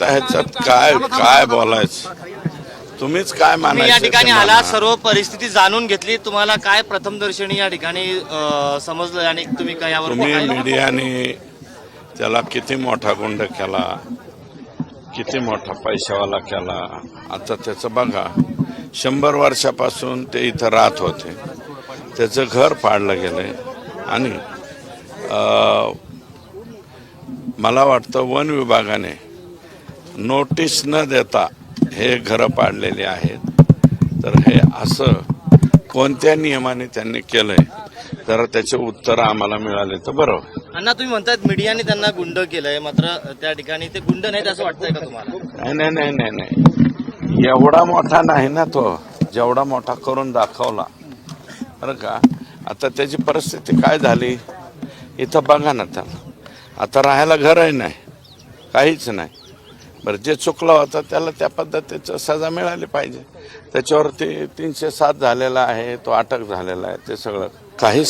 आता ह्याच्यात काय काय बोलायचं? तुम्हीच काय तुम्ही या मानायचं ठिकाणी आला माना. सर्व परिस्थिती जाणून घेतली. तुम्हाला काय प्रथमदर्शनी या ठिकाणी अ, समजलं आणि तुम्ही काय यावर तुम्ही मीडियाने त्याला किती मोठा गुंड केला किती मोठा पैशावाला केला आता त्याचं बघा. शंभर वर्षापासून ते इथं राहत होते. त्याचं घर पाडलं गेलंय. आणि अं, मला वाटतं वन विभागाने नोटीस न देता हे घरं पाडलेली आहेत. तर हे असं कोणत्या नियमाने त्यांनी केलंय? तर त्याचे उत्तर आम्हाला मिळाले तर बरं होईल. अण्णा तुम्ही म्हणतायत मीडियाने त्यांना गुंड केलंय मात्र त्या ठिकाणी ते गुंड नाहीत असं वाटतंय का तुम्हाला? नाही नाही नाही नाही नाही. एवढा मोठा नाही ना तो. जेवढा मोठा करून दाखवला. बरं का? आता त्याची परिस्थिती काय झाली? इथं बघा ना त्याला. आता राहायला घरही नाही. काहीच नाही. बरं जे चुकलं होतं त्याला त्या पद्धतीचं सजा मिळाली पाहिजे. त्याच्यावर ते तीनशे सात झालेला आहे तो अटक झालेला आहे ते सगळं. काही